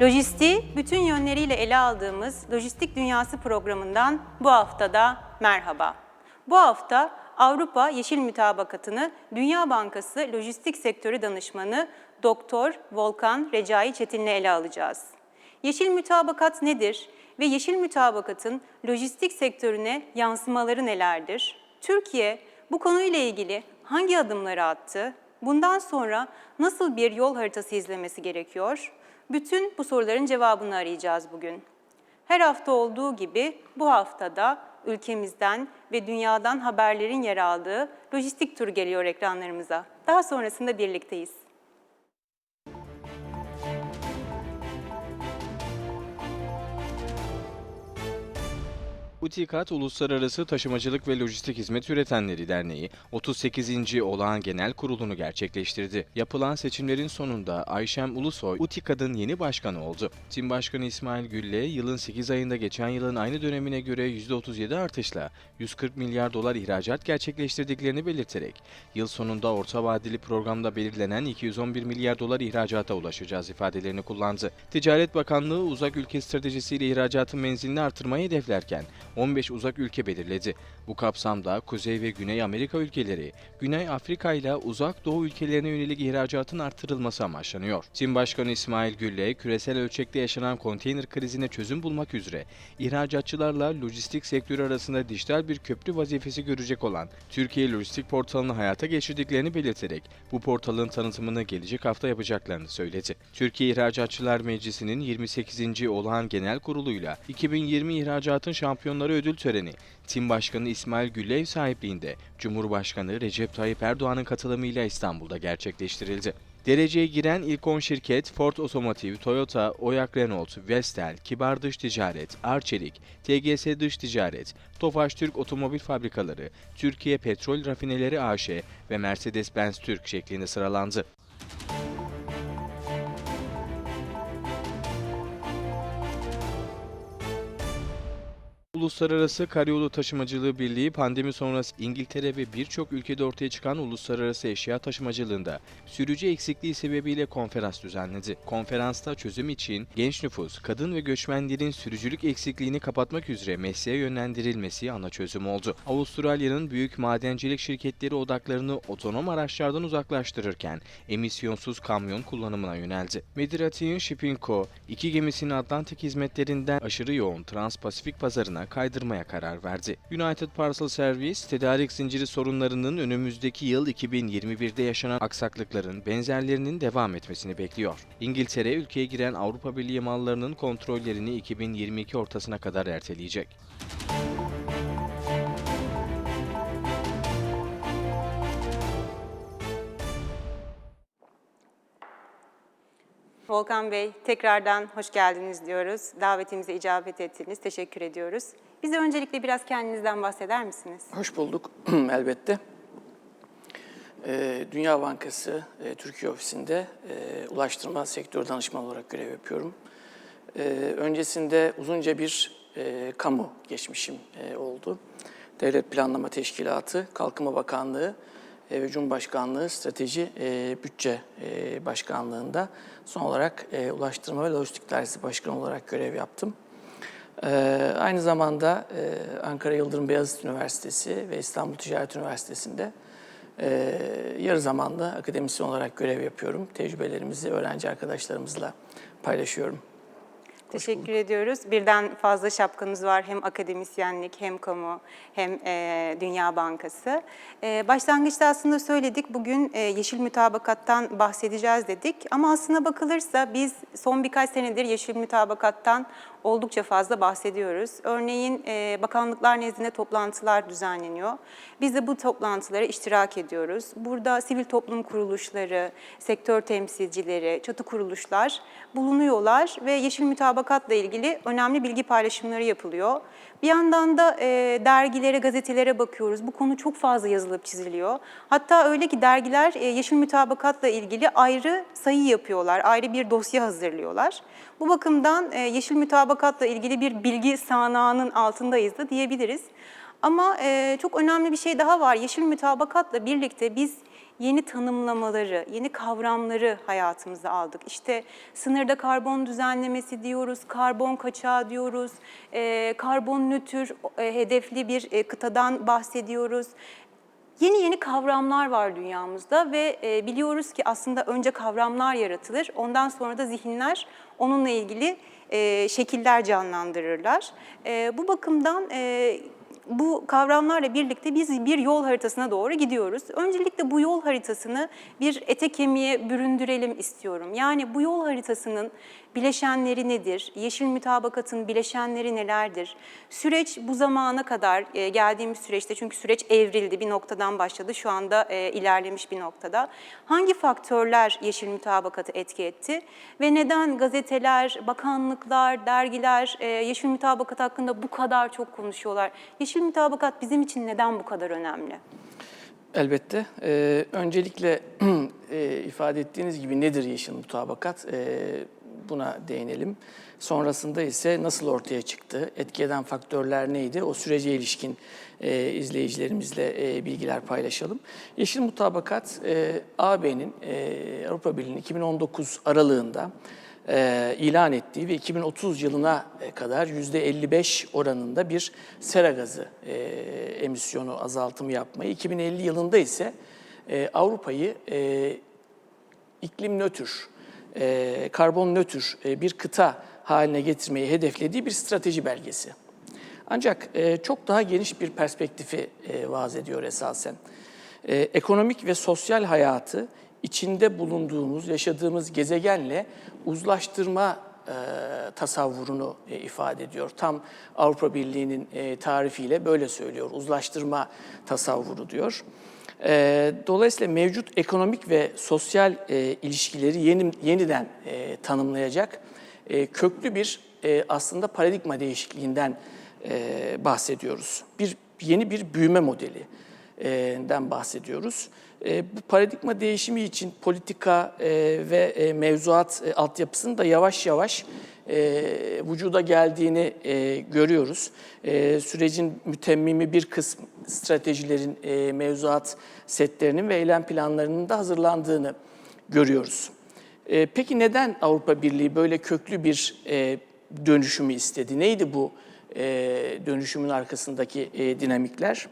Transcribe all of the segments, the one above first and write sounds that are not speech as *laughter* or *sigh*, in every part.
Lojistiği bütün yönleriyle ele aldığımız Lojistik Dünyası programından bu haftada merhaba. Bu hafta Avrupa Yeşil Mütabakatı'nı Dünya Bankası Lojistik Sektörü Danışmanı Doktor Volkan Recai Çetin'le ele alacağız. Yeşil mütabakat nedir ve yeşil mütabakatın lojistik sektörüne yansımaları nelerdir? Türkiye bu konuyla ilgili hangi adımları attı? Bundan sonra nasıl bir yol haritası izlemesi gerekiyor? Bütün bu soruların cevabını arayacağız bugün. Her hafta olduğu gibi bu haftada ülkemizden ve dünyadan haberlerin yer aldığı lojistik tur geliyor ekranlarımıza. Daha sonrasında birlikteyiz. UTİKAT Uluslararası Taşımacılık ve Lojistik Hizmet Üretenleri Derneği 38. Olağan Genel Kurulu'nu gerçekleştirdi. Yapılan seçimlerin sonunda Ayşem Ulusoy UTİKAT'ın yeni başkanı oldu. Tim Başkanı İsmail Gülle yılın 8 ayında geçen yılın aynı dönemine göre %37 artışla 140 milyar dolar ihracat gerçekleştirdiklerini belirterek yıl sonunda orta vadeli programda belirlenen 211 milyar dolar ihracata ulaşacağız ifadelerini kullandı. Ticaret Bakanlığı uzak ülke stratejisiyle ihracatın menzilini artırmayı hedeflerken 15 uzak ülke belirledi. Bu kapsamda Kuzey ve Güney Amerika ülkeleri, Güney Afrika ile uzak doğu ülkelerine yönelik ihracatın artırılması amaçlanıyor. Çin Başkanı İsmail Gülle, küresel ölçekte yaşanan konteyner krizine çözüm bulmak üzere ihracatçılarla lojistik sektörü arasında dijital bir köprü vazifesi görecek olan Türkiye Lojistik Portalı'nı hayata geçirdiklerini belirterek bu portalın tanıtımını gelecek hafta yapacaklarını söyledi. Türkiye İhracatçılar Meclisi'nin 28. olağan genel kuruluyla 2020 ihracatın şampiyonları ödül töreni Tim Başkanı İsmail Gülle ev sahipliğinde Cumhurbaşkanı Recep Tayyip Erdoğan'ın katılımıyla İstanbul'da gerçekleştirildi. Dereceye giren ilk 10 şirket Ford Otomotiv, Toyota, Oyak Renault, Vestel, Kibar Dış Ticaret, Arçelik, TGS Dış Ticaret, Tofaş Türk Otomobil Fabrikaları, Türkiye Petrol Rafineleri AŞ ve Mercedes-Benz Türk şeklinde sıralandı. Uluslararası Karayolu Taşımacılığı Birliği pandemi sonrası İngiltere ve birçok ülkede ortaya çıkan uluslararası eşya taşımacılığında sürücü eksikliği sebebiyle konferans düzenledi. Konferansta çözüm için genç nüfus, kadın ve göçmenlerin sürücülük eksikliğini kapatmak üzere mesleğe yönlendirilmesi ana çözüm oldu. Avustralya'nın büyük madencilik şirketleri odaklarını otonom araçlardan uzaklaştırırken emisyonsuz kamyon kullanımına yöneldi. Mediterranean Shipping Co. iki gemisini Atlantik hizmetlerinden aşırı yoğun Trans-Pasifik pazarına kaydırmaya karar verdi. United Parcel Service, tedarik zinciri sorunlarının önümüzdeki yıl 2021'de yaşanan aksaklıkların benzerlerinin devam etmesini bekliyor. İngiltere, ülkeye giren Avrupa Birliği mallarının kontrollerini 2022 ortasına kadar erteleyecek. Volkan Bey, tekrardan hoş geldiniz diyoruz. Davetimize icabet ettiniz. Teşekkür ediyoruz. Bize öncelikle biraz kendinizden bahseder misiniz? Hoş bulduk *clears throat* elbette. Ee, Dünya Bankası e, Türkiye Ofisi'nde e, ulaştırma sektör danışmanı olarak görev yapıyorum. Ee, öncesinde uzunca bir e, kamu geçmişim oldu. Devlet Planlama Teşkilatı, Kalkınma Bakanlığı e, Cumhurbaşkanlığı Strateji e, Bütçe e, Başkanlığı'nda son olarak e, Ulaştırma ve Lojistik Dairesi Başkanı olarak görev yaptım. Ee, aynı zamanda e, Ankara Yıldırım Beyazıt Üniversitesi ve İstanbul Ticaret Üniversitesi'nde e, yarı zamanlı akademisyen olarak görev yapıyorum. Tecrübelerimizi öğrenci arkadaşlarımızla paylaşıyorum. Teşekkür ediyoruz. Birden fazla şapkanız var. Hem akademisyenlik, hem kamu, hem e, Dünya Bankası. E, başlangıçta aslında söyledik, bugün e, yeşil mütabakattan bahsedeceğiz dedik. Ama aslına bakılırsa biz son birkaç senedir yeşil mütabakattan oldukça fazla bahsediyoruz. Örneğin e, bakanlıklar nezdinde toplantılar düzenleniyor. Biz de bu toplantılara iştirak ediyoruz. Burada sivil toplum kuruluşları, sektör temsilcileri, çatı kuruluşlar bulunuyorlar ve yeşil mütabakatla ilgili önemli bilgi paylaşımları yapılıyor. Bir yandan da e, dergilere, gazetelere bakıyoruz. Bu konu çok fazla yazılıp çiziliyor. Hatta öyle ki dergiler e, yeşil mütabakatla ilgili ayrı sayı yapıyorlar, ayrı bir dosya hazırlıyorlar. Bu bakımdan e, yeşil mütabakatla ilgili bir bilgi sahnağının altındayız da diyebiliriz. Ama e, çok önemli bir şey daha var. Yeşil mütabakatla birlikte biz yeni tanımlamaları, yeni kavramları hayatımıza aldık. İşte sınırda karbon düzenlemesi diyoruz, karbon kaçağı diyoruz, e, karbon nötr e, hedefli bir e, kıtadan bahsediyoruz. Yeni yeni kavramlar var dünyamızda ve e, biliyoruz ki aslında önce kavramlar yaratılır, ondan sonra da zihinler onunla ilgili e, şekiller canlandırırlar. E, bu bakımdan e, bu kavramlarla birlikte biz bir yol haritasına doğru gidiyoruz. Öncelikle bu yol haritasını bir ete kemiğe büründürelim istiyorum. Yani bu yol haritasının bileşenleri nedir? Yeşil mütabakatın bileşenleri nelerdir? Süreç bu zamana kadar e, geldiğimiz süreçte çünkü süreç evrildi bir noktadan başladı şu anda e, ilerlemiş bir noktada. Hangi faktörler yeşil mütabakatı etki etti ve neden gazeteler, bakanlıklar, dergiler e, yeşil mütabakat hakkında bu kadar çok konuşuyorlar? Yeşil mütabakat bizim için neden bu kadar önemli? Elbette. Ee, öncelikle *clears throat* e, ifade ettiğiniz gibi nedir yeşil mutabakat? Ee, buna değinelim. Sonrasında ise nasıl ortaya çıktı, etki faktörler neydi? O sürece ilişkin e, izleyicilerimizle e, bilgiler paylaşalım. Yeşil mutabakat e, AB'nin e, Avrupa Birliği'nin 2019 aralığında e, ilan ettiği ve 2030 yılına kadar %55 oranında bir sera gazı e, emisyonu azaltımı yapmayı, 2050 yılında ise e, Avrupa'yı e, iklim nötr, e, karbon nötr e, bir kıta haline getirmeyi hedeflediği bir strateji belgesi. Ancak e, çok daha geniş bir perspektifi e, vaaz ediyor esasen. E, ekonomik ve sosyal hayatı içinde bulunduğumuz, yaşadığımız gezegenle uzlaştırma e, tasavvurunu e, ifade ediyor. Tam Avrupa Birliği'nin e, tarifiyle böyle söylüyor, uzlaştırma tasavvuru diyor. E, dolayısıyla mevcut ekonomik ve sosyal e, ilişkileri yeni, yeniden e, tanımlayacak e, köklü bir e, aslında paradigma değişikliğinden e, bahsediyoruz. Bir yeni bir büyüme modeli e, bahsediyoruz. E, bu paradigma değişimi için politika e, ve e, mevzuat e, altyapısının da yavaş yavaş e, vücuda geldiğini e, görüyoruz. E, sürecin mütemmimi bir kısım stratejilerin, e, mevzuat setlerinin ve eylem planlarının da hazırlandığını görüyoruz. E, peki neden Avrupa Birliği böyle köklü bir e, dönüşümü istedi? Neydi bu e, dönüşümün arkasındaki e, dinamikler?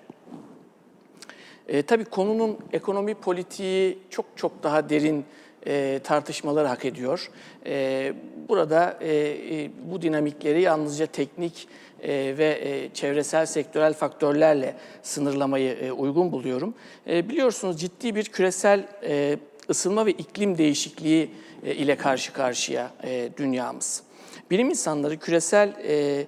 E, tabii konunun ekonomi politiği çok çok daha derin e, tartışmalar hak ediyor. E, burada e, e, bu dinamikleri yalnızca teknik e, ve e, çevresel sektörel faktörlerle sınırlamayı e, uygun buluyorum. E, biliyorsunuz ciddi bir küresel e, ısınma ve iklim değişikliği e, ile karşı karşıya e, dünyamız. Bilim insanları küresel e,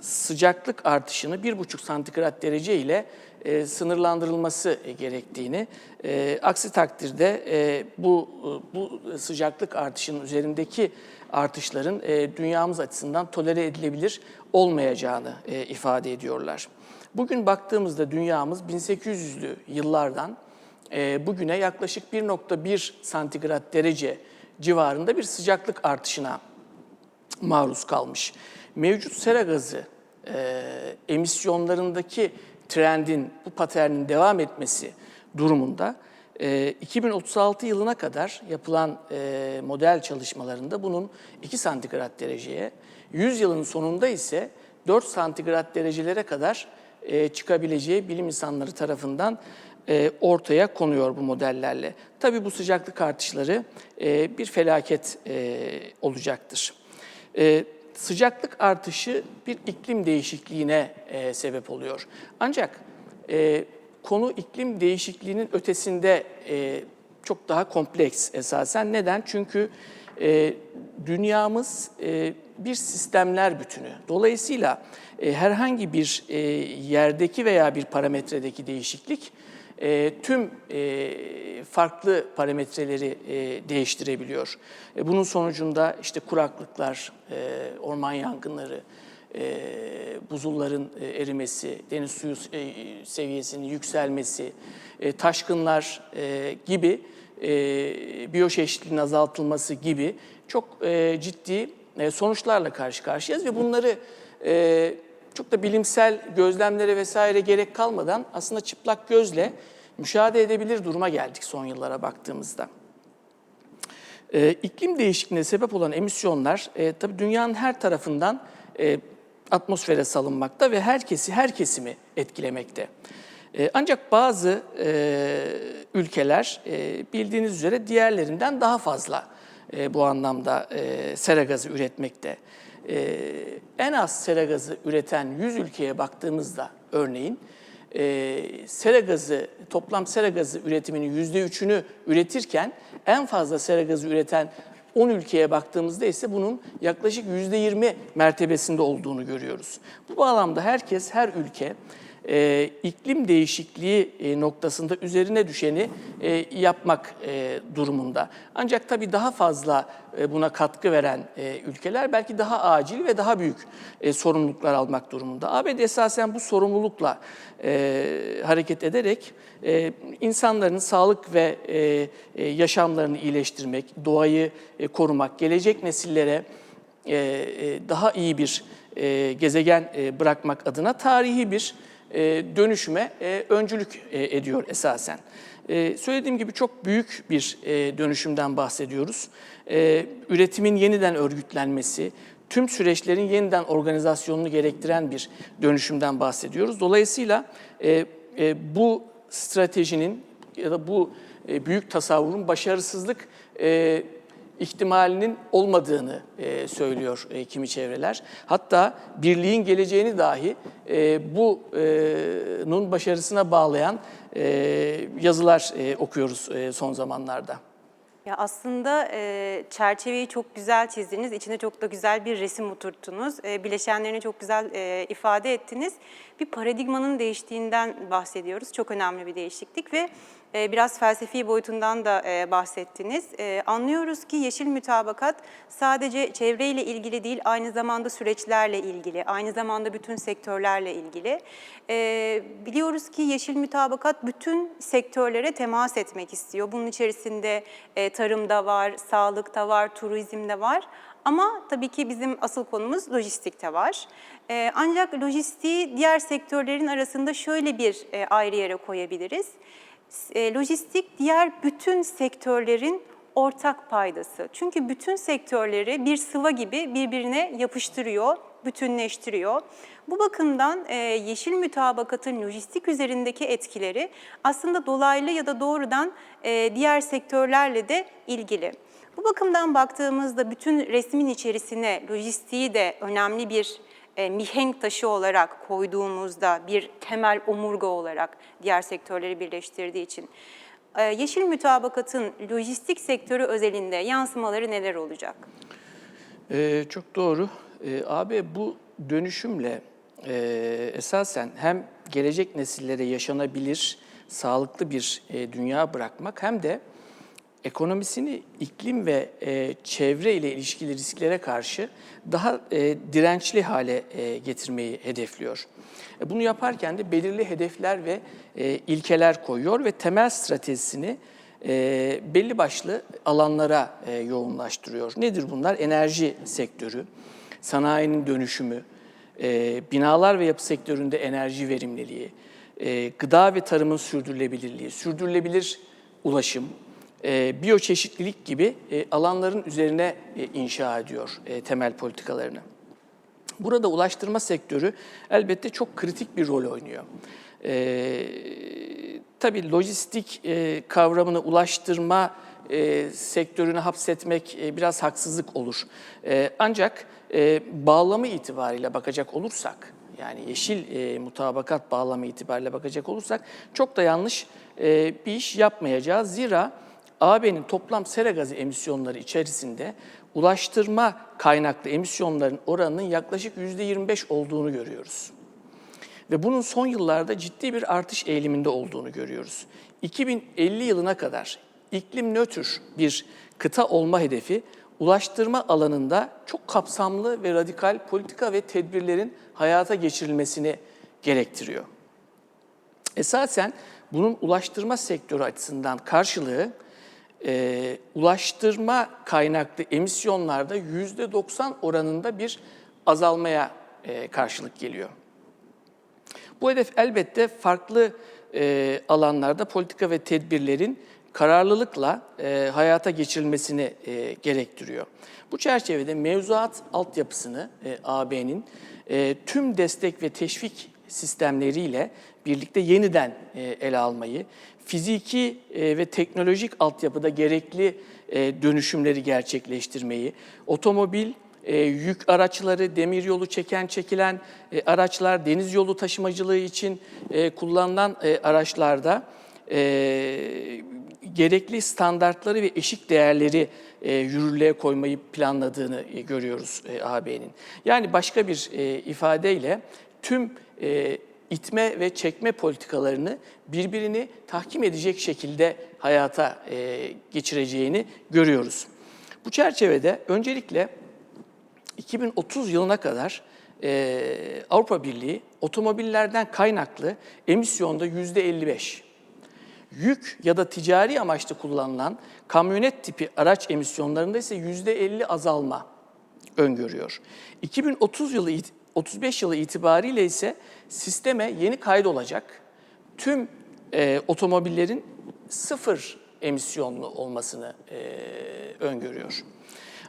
sıcaklık artışını 1,5 santigrat derece ile e, sınırlandırılması gerektiğini, e, aksi takdirde e, bu bu sıcaklık artışının üzerindeki artışların e, dünyamız açısından tolere edilebilir olmayacağını e, ifade ediyorlar. Bugün baktığımızda dünyamız 1800'lü yıllardan e, bugüne yaklaşık 1.1 santigrat derece civarında bir sıcaklık artışına maruz kalmış. Mevcut sera gazı e, emisyonlarındaki trendin, bu paternin devam etmesi durumunda e, 2036 yılına kadar yapılan e, model çalışmalarında bunun 2 santigrat dereceye, 100 yılın sonunda ise 4 santigrat derecelere kadar e, çıkabileceği bilim insanları tarafından e, ortaya konuyor bu modellerle. Tabii bu sıcaklık artışları e, bir felaket e, olacaktır. Sıcaklık artışı bir iklim değişikliğine e, sebep oluyor. Ancak e, konu iklim değişikliğinin ötesinde e, çok daha kompleks esasen. Neden? Çünkü e, dünyamız e, bir sistemler bütünü. Dolayısıyla e, herhangi bir e, yerdeki veya bir parametredeki değişiklik e, tüm e, farklı parametreleri e, değiştirebiliyor. E, bunun sonucunda işte kuraklıklar, e, orman yangınları, e, buzulların e, erimesi, deniz suyu e, seviyesinin yükselmesi, e, taşkınlar e, gibi, e, biyoçeşitliliğin azaltılması gibi çok e, ciddi e, sonuçlarla karşı karşıyayız ve bunları e, çok da bilimsel gözlemlere vesaire gerek kalmadan aslında çıplak gözle müşahede edebilir duruma geldik son yıllara baktığımızda. E, iklim değişikliğine sebep olan emisyonlar e, tabii dünyanın her tarafından e, atmosfere salınmakta ve herkesi her kesimi etkilemekte. E, ancak bazı e, ülkeler e, bildiğiniz üzere diğerlerinden daha fazla e, bu anlamda e, sera gazı üretmekte. E, en az sera gazı üreten 100 ülkeye baktığımızda örneğin e, sera gazı, toplam sera gazı üretiminin %3'ünü üretirken en fazla sera gazı üreten 10 ülkeye baktığımızda ise bunun yaklaşık %20 mertebesinde olduğunu görüyoruz. Bu bağlamda herkes, her ülke e, iklim değişikliği e, noktasında üzerine düşeni e, yapmak e, durumunda. Ancak tabii daha fazla e, buna katkı veren e, ülkeler belki daha acil ve daha büyük e, sorumluluklar almak durumunda. ABD esasen bu sorumlulukla e, hareket ederek e, insanların sağlık ve e, e, yaşamlarını iyileştirmek, doğayı e, korumak, gelecek nesillere e, e, daha iyi bir e, gezegen e, bırakmak adına tarihi bir dönüşüme e, öncülük e, ediyor esasen. E, Söylediğim gibi çok büyük bir e, dönüşümden bahsediyoruz. E, Üretimin yeniden örgütlenmesi, tüm süreçlerin yeniden organizasyonunu gerektiren bir dönüşümden bahsediyoruz. Dolayısıyla e, e, bu stratejinin ya da bu e, büyük tasavvurun başarısızlık e, ihtimalinin olmadığını e, söylüyor e, kimi çevreler. Hatta birliğin geleceğini dahi e, bunun başarısına bağlayan e, yazılar e, okuyoruz e, son zamanlarda. Ya aslında e, çerçeveyi çok güzel çizdiniz, içine çok da güzel bir resim oturttunuz, e, bileşenlerini çok güzel e, ifade ettiniz. Bir paradigmanın değiştiğinden bahsediyoruz, çok önemli bir değişiklik ve e, biraz felsefi boyutundan da e, bahsettiniz. E, anlıyoruz ki yeşil mütabakat sadece çevreyle ilgili değil, aynı zamanda süreçlerle ilgili, aynı zamanda bütün sektörlerle ilgili. E, biliyoruz ki yeşil mütabakat bütün sektörlere temas etmek istiyor. Bunun içerisinde e, tarımda var, sağlıkta var, turizmde var. Ama tabii ki bizim asıl konumuz lojistikte var. Ancak lojistiği diğer sektörlerin arasında şöyle bir e, ayrı yere koyabiliriz. E, lojistik diğer bütün sektörlerin ortak paydası. Çünkü bütün sektörleri bir sıva gibi birbirine yapıştırıyor, bütünleştiriyor. Bu bakımdan e, yeşil mütabakatın lojistik üzerindeki etkileri aslında dolaylı ya da doğrudan e, diğer sektörlerle de ilgili. Bu bakımdan baktığımızda bütün resmin içerisine lojistiği de önemli bir e, mihenk taşı olarak koyduğumuzda bir temel omurga olarak diğer sektörleri birleştirdiği için e, yeşil mütabakatın lojistik sektörü özelinde yansımaları neler olacak? Ee, çok doğru. Ee, abi bu dönüşümle e, esasen hem gelecek nesillere yaşanabilir, sağlıklı bir e, dünya bırakmak hem de ekonomisini iklim ve e, çevre ile ilişkili risklere karşı daha e, dirençli hale e, getirmeyi hedefliyor. E, bunu yaparken de belirli hedefler ve e, ilkeler koyuyor ve temel stratejisini e, belli başlı alanlara e, yoğunlaştırıyor. Nedir bunlar? Enerji sektörü, sanayinin dönüşümü, e, binalar ve yapı sektöründe enerji verimliliği, e, gıda ve tarımın sürdürülebilirliği, sürdürülebilir ulaşım, e, biyoçeşitlilik gibi e, alanların üzerine e, inşa ediyor e, temel politikalarını. Burada ulaştırma sektörü elbette çok kritik bir rol oynuyor. Ee, tabii lojistik e, kavramını ulaştırma e, sektörüne hapsetmek e, biraz haksızlık olur. E, ancak e, bağlamı itibariyle bakacak olursak, yani yeşil e, mutabakat bağlamı itibariyle bakacak olursak çok da yanlış e, bir iş yapmayacağız. Zira AB'nin toplam sera gazı emisyonları içerisinde ulaştırma kaynaklı emisyonların oranının yaklaşık %25 olduğunu görüyoruz. Ve bunun son yıllarda ciddi bir artış eğiliminde olduğunu görüyoruz. 2050 yılına kadar iklim nötr bir kıta olma hedefi ulaştırma alanında çok kapsamlı ve radikal politika ve tedbirlerin hayata geçirilmesini gerektiriyor. Esasen bunun ulaştırma sektörü açısından karşılığı e, ulaştırma kaynaklı emisyonlarda yüzde 90 oranında bir azalmaya e, karşılık geliyor. Bu hedef elbette farklı e, alanlarda politika ve tedbirlerin kararlılıkla e, hayata geçirilmesini e, gerektiriyor. Bu çerçevede mevzuat altyapısını e, AB'nin e, tüm destek ve teşvik sistemleriyle birlikte yeniden e, ele almayı, fiziki e, ve teknolojik altyapıda gerekli e, dönüşümleri gerçekleştirmeyi, otomobil, yük araçları, demiryolu çeken çekilen araçlar, deniz yolu taşımacılığı için kullanılan araçlarda gerekli standartları ve eşik değerleri yürürlüğe koymayı planladığını görüyoruz e, AB'nin. Yani başka bir ifadeyle tüm itme ve çekme politikalarını birbirini tahkim edecek şekilde hayata e, geçireceğini görüyoruz. Bu çerçevede öncelikle 2030 yılına kadar e, Avrupa Birliği otomobillerden kaynaklı emisyonda yüzde 55, yük ya da ticari amaçlı kullanılan kamyonet tipi araç emisyonlarında ise yüzde 50 azalma öngörüyor. 2030 yılı 35 yılı itibariyle ise sisteme yeni kaydolacak tüm e, otomobillerin sıfır emisyonlu olmasını e, öngörüyor.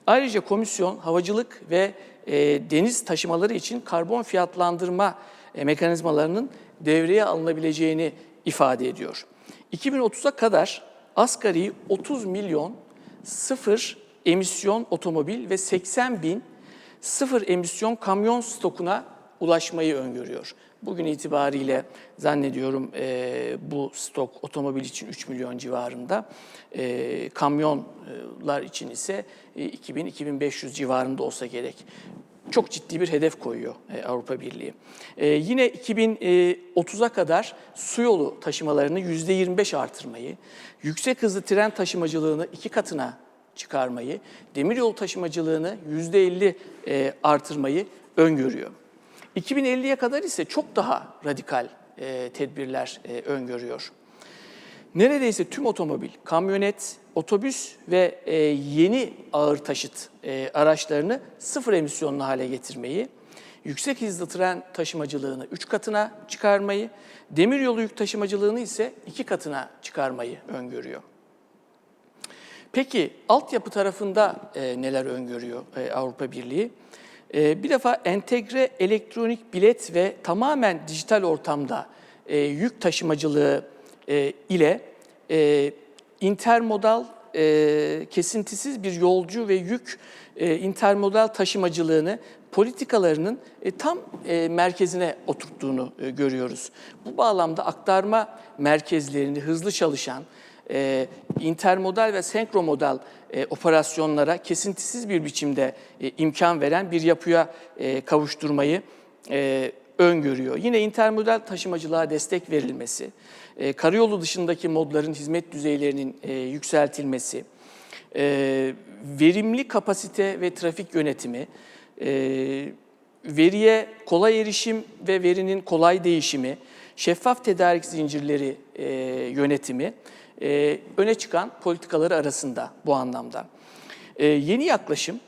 Ayrıca komisyon havacılık ve e, deniz taşımaları için karbon fiyatlandırma e, mekanizmalarının devreye alınabileceğini ifade ediyor. 2030'a kadar asgari 30 milyon sıfır emisyon otomobil ve 80 bin sıfır emisyon kamyon stokuna ulaşmayı öngörüyor. Bugün itibariyle zannediyorum e, bu stok otomobil için 3 milyon civarında, e, kamyonlar için ise e, 2000-2500 civarında olsa gerek. Çok ciddi bir hedef koyuyor e, Avrupa Birliği. E, yine 2030'a kadar su yolu taşımalarını %25 artırmayı, yüksek hızlı tren taşımacılığını iki katına çıkarmayı, demiryolu taşımacılığını %50 e, artırmayı öngörüyor. 2050'ye kadar ise çok daha radikal e, tedbirler e, öngörüyor. Neredeyse tüm otomobil, kamyonet, otobüs ve e, yeni ağır taşıt araçlarını sıfır emisyonlu hale getirmeyi, yüksek hızlı tren taşımacılığını 3 katına çıkarmayı, demiryolu yük taşımacılığını ise 2 katına çıkarmayı öngörüyor. Peki altyapı tarafında e, neler öngörüyor e, Avrupa Birliği? E, bir defa entegre elektronik bilet ve tamamen dijital ortamda e, yük taşımacılığı e, ile e, intermodal e, kesintisiz bir yolcu ve yük e, intermodal taşımacılığını politikalarının e, tam e, merkezine oturttuğunu e, görüyoruz. Bu bağlamda aktarma merkezlerini hızlı çalışan, e, intermodal ve senkromodal e, operasyonlara kesintisiz bir biçimde e, imkan veren bir yapıya e, kavuşturmayı e, öngörüyor. Yine intermodal taşımacılığa destek verilmesi, e, karayolu dışındaki modların hizmet düzeylerinin e, yükseltilmesi, e, verimli kapasite ve trafik yönetimi, e, veriye kolay erişim ve verinin kolay değişimi, şeffaf tedarik zincirleri e, yönetimi e, öne çıkan politikaları arasında bu anlamda. E, yeni yaklaşım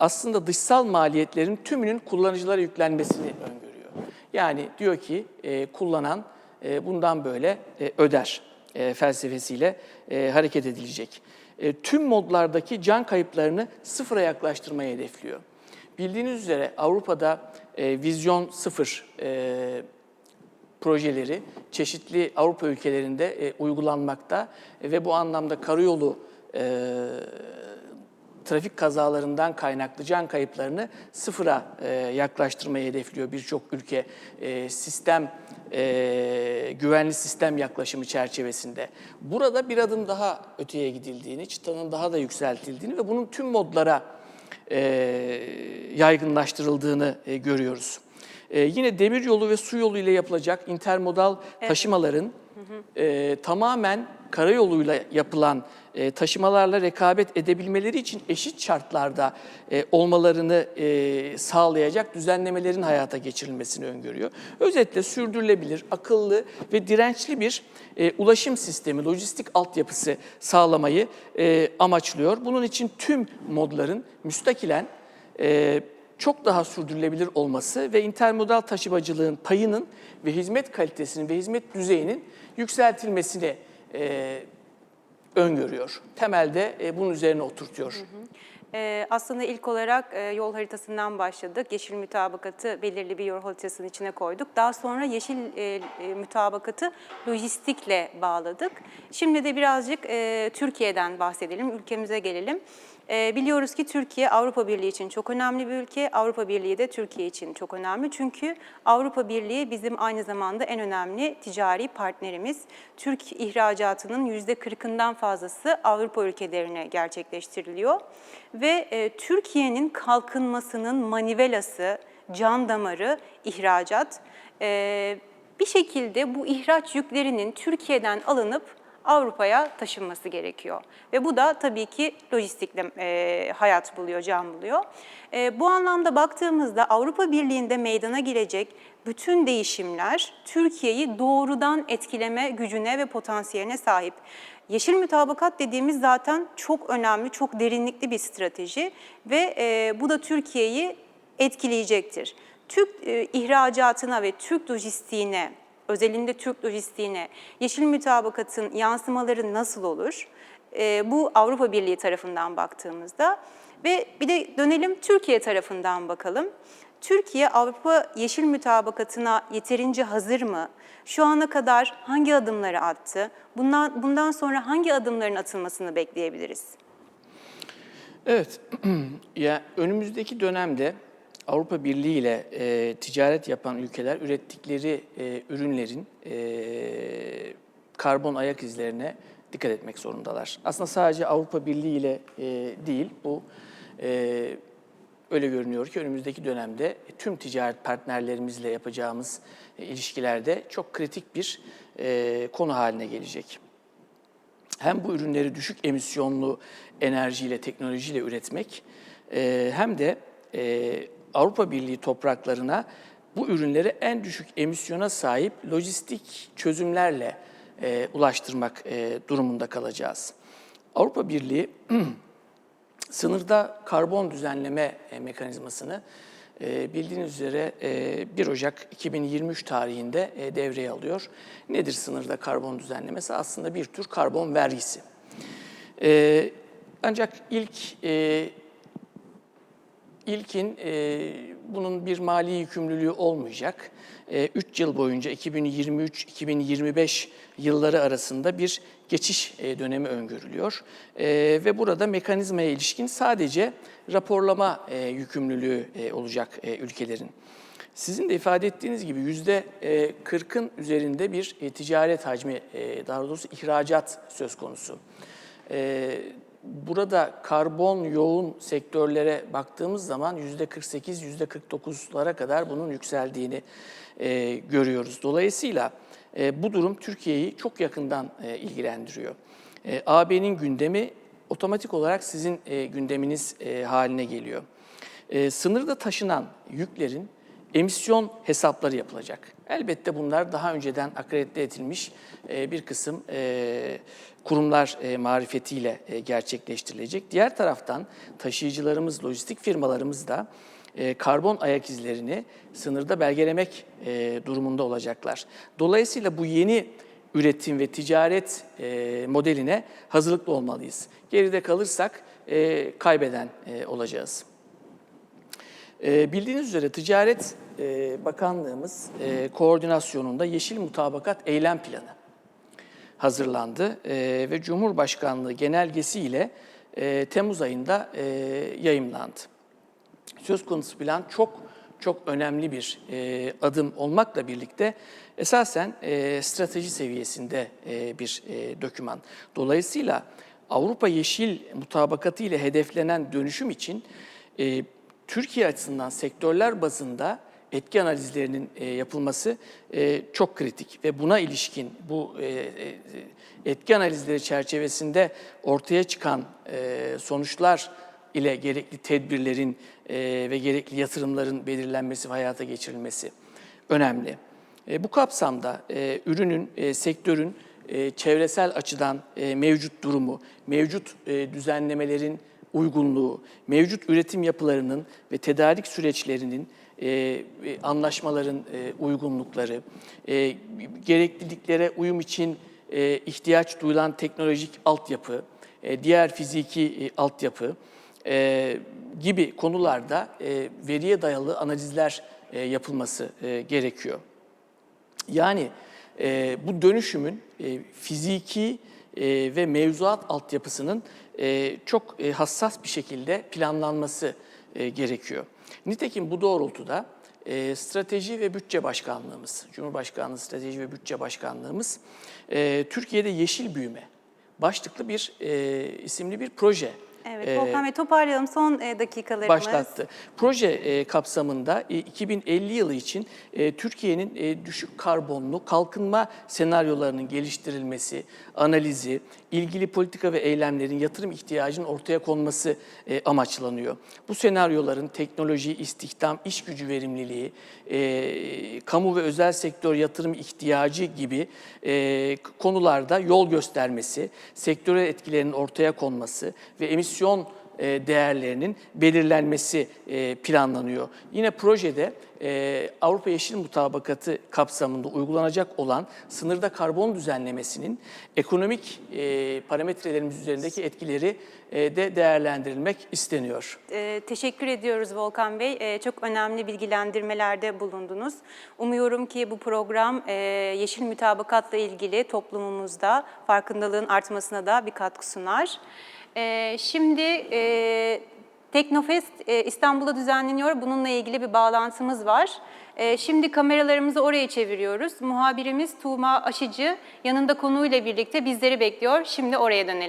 aslında dışsal maliyetlerin tümünün kullanıcılara yüklenmesini öngörüyor. Yani diyor ki e, kullanan e, bundan böyle e, öder e, felsefesiyle e, hareket edilecek. E, tüm modlardaki can kayıplarını sıfıra yaklaştırmayı hedefliyor. Bildiğiniz üzere Avrupa'da e, vizyon sıfır e, projeleri çeşitli Avrupa ülkelerinde e, uygulanmakta e, ve bu anlamda karayolu e, trafik kazalarından kaynaklı can kayıplarını sıfıra e, yaklaştırmayı hedefliyor birçok ülke e, sistem e, güvenli sistem yaklaşımı çerçevesinde. Burada bir adım daha öteye gidildiğini, çıtanın daha da yükseltildiğini ve bunun tüm modlara e, yaygınlaştırıldığını e, görüyoruz. E, yine demir yolu ve su yolu ile yapılacak intermodal taşımaların e, tamamen karayoluyla yapılan e, taşımalarla rekabet edebilmeleri için eşit şartlarda e, olmalarını e, sağlayacak düzenlemelerin hayata geçirilmesini öngörüyor. Özetle sürdürülebilir, akıllı ve dirençli bir e, ulaşım sistemi, lojistik altyapısı sağlamayı e, amaçlıyor. Bunun için tüm modların müstakilen e, çok daha sürdürülebilir olması ve intermodal taşımacılığın payının ve hizmet kalitesinin ve hizmet düzeyinin yükseltilmesini e, öngörüyor. Temelde e, bunun üzerine oturtuyor. Ee, aslında ilk olarak e, yol haritasından başladık. Yeşil mütabakatı belirli bir yol haritasının içine koyduk. Daha sonra yeşil e, e, mütabakatı lojistikle bağladık. Şimdi de birazcık e, Türkiye'den bahsedelim, ülkemize gelelim. E, biliyoruz ki Türkiye Avrupa Birliği için çok önemli bir ülke. Avrupa Birliği de Türkiye için çok önemli. Çünkü Avrupa Birliği bizim aynı zamanda en önemli ticari partnerimiz. Türk ihracatının %40'ından fazlası Avrupa ülkelerine gerçekleştiriliyor. Ve e, Türkiye'nin kalkınmasının manivelası, can damarı ihracat. E, bir şekilde bu ihraç yüklerinin Türkiye'den alınıp Avrupa'ya taşınması gerekiyor. Ve bu da tabii ki lojistikle e, hayat buluyor, can buluyor. E, bu anlamda baktığımızda Avrupa Birliği'nde meydana gelecek bütün değişimler Türkiye'yi doğrudan etkileme gücüne ve potansiyeline sahip. Yeşil mütabakat dediğimiz zaten çok önemli, çok derinlikli bir strateji ve e, bu da Türkiye'yi etkileyecektir. Türk e, ihracatına ve Türk lojistiğine özelinde Türk lojistiğine yeşil mütabakatın yansımaları nasıl olur? Ee, bu Avrupa Birliği tarafından baktığımızda ve bir de dönelim Türkiye tarafından bakalım. Türkiye Avrupa Yeşil Mütabakatı'na yeterince hazır mı? Şu ana kadar hangi adımları attı? Bundan, bundan sonra hangi adımların atılmasını bekleyebiliriz? Evet, *clears throat* ya önümüzdeki dönemde Avrupa Birliği ile e, ticaret yapan ülkeler ürettikleri e, ürünlerin e, karbon ayak izlerine dikkat etmek zorundalar. Aslında sadece Avrupa Birliği ile e, değil, bu e, öyle görünüyor ki önümüzdeki dönemde tüm ticaret partnerlerimizle yapacağımız e, ilişkilerde çok kritik bir e, konu haline gelecek hem bu ürünleri düşük emisyonlu enerjiyle, teknolojiyle üretmek e, hem de e, Avrupa Birliği topraklarına bu ürünleri en düşük emisyona sahip lojistik çözümlerle e, ulaştırmak e, durumunda kalacağız. Avrupa Birliği *clears throat* sınırda karbon düzenleme e, mekanizmasını e, bildiğiniz üzere e, 1 Ocak 2023 tarihinde e, devreye alıyor. Nedir sınırda karbon düzenlemesi? Aslında bir tür karbon vergisi. E, Ancak ilk e, İlkin e, bunun bir mali yükümlülüğü olmayacak. 3 yıl boyunca 2023-2025 yılları arasında bir geçiş e, dönemi öngörülüyor. E, ve burada mekanizmaya ilişkin sadece raporlama e, yükümlülüğü e, olacak e, ülkelerin. Sizin de ifade ettiğiniz gibi yüzde 40'ın üzerinde bir e, ticaret hacmi, e, daha doğrusu ihracat söz konusu. Burada karbon yoğun sektörlere baktığımız zaman yüzde 48, yüzde 49'lara kadar bunun yükseldiğini e, görüyoruz. Dolayısıyla e, bu durum Türkiye'yi çok yakından e, ilgilendiriyor. E, AB'nin gündemi otomatik olarak sizin e, gündeminiz e, haline geliyor. E, sınırda taşınan yüklerin emisyon hesapları yapılacak. Elbette bunlar daha önceden akredite edilmiş e, bir kısım e, kurumlar e, marifetiyle gerçekleştirilecek. Diğer taraftan taşıyıcılarımız, lojistik firmalarımız da karbon ayak izlerini sınırda belgelemek durumunda olacaklar. Dolayısıyla bu yeni üretim ve ticaret modeline hazırlıklı olmalıyız. Geride kalırsak kaybeden olacağız. Bildiğiniz üzere Ticaret Bakanlığımız koordinasyonunda Yeşil Mutabakat Eylem Planı hazırlandı ve Cumhurbaşkanlığı genelgesiyle Temmuz ayında yayımlandı. Söz konusu plan çok çok önemli bir adım olmakla birlikte esasen strateji seviyesinde bir doküman. Dolayısıyla Avrupa Yeşil Mutabakatı ile hedeflenen dönüşüm için Türkiye açısından sektörler bazında etki analizlerinin e, yapılması e, çok kritik ve buna ilişkin bu e, etki analizleri çerçevesinde ortaya çıkan sonuçlar ile gerekli tedbirlerin ve gerekli yatırımların belirlenmesi ve hayata geçirilmesi önemli. Bu kapsamda ürünün, sektörün çevresel açıdan mevcut durumu, mevcut düzenlemelerin uygunluğu, mevcut üretim yapılarının ve tedarik süreçlerinin e, e, anlaşmaların e, uygunlukları, e, gerekliliklere uyum için e, ihtiyaç duyulan teknolojik altyapı, e, diğer fiziki e, altyapı e, gibi konularda e, veriye dayalı analizler e, yapılması e, gerekiyor. Yani e, bu dönüşümün e, fiziki e, ve mevzuat altyapısının e, çok e, hassas bir şekilde planlanması e, gerekiyor. Nitekim bu doğrultuda Strateji ve Bütçe Başkanlığımız, Cumhurbaşkanlığı Strateji ve Bütçe Başkanlığımız Türkiye'de yeşil büyüme başlıklı bir isimli bir proje Evet, e, Volkan Bey toparlayalım son e, dakikalarımız. başlattı. Proje e, kapsamında e, 2050 yılı için e, Türkiye'nin e, düşük karbonlu kalkınma senaryolarının geliştirilmesi, analizi, ilgili politika ve eylemlerin yatırım ihtiyacının ortaya konması e, amaçlanıyor. Bu senaryoların teknoloji, istihdam, iş gücü verimliliği, e, kamu ve özel sektör yatırım ihtiyacı gibi e, konularda yol göstermesi, sektörel etkilerinin ortaya konması ve emisyon e, değerlerinin belirlenmesi e, planlanıyor. Yine projede e, Avrupa Yeşil Mutabakatı kapsamında uygulanacak olan sınırda karbon düzenlemesinin ekonomik parametrelerimiz üzerindeki etkileri de değerlendirilmek isteniyor. Teşekkür ediyoruz Volkan Bey. Çok önemli bilgilendirmelerde bulundunuz. Umuyorum ki bu program yeşil mütabakatla ilgili toplumumuzda farkındalığın artmasına da bir katkı sunar. Ee, şimdi e, Teknofest e, İstanbul'da düzenleniyor. Bununla ilgili bir bağlantımız var. E, şimdi kameralarımızı oraya çeviriyoruz. Muhabirimiz Tuğma Aşıcı yanında konuğuyla birlikte bizleri bekliyor. Şimdi oraya dönelim.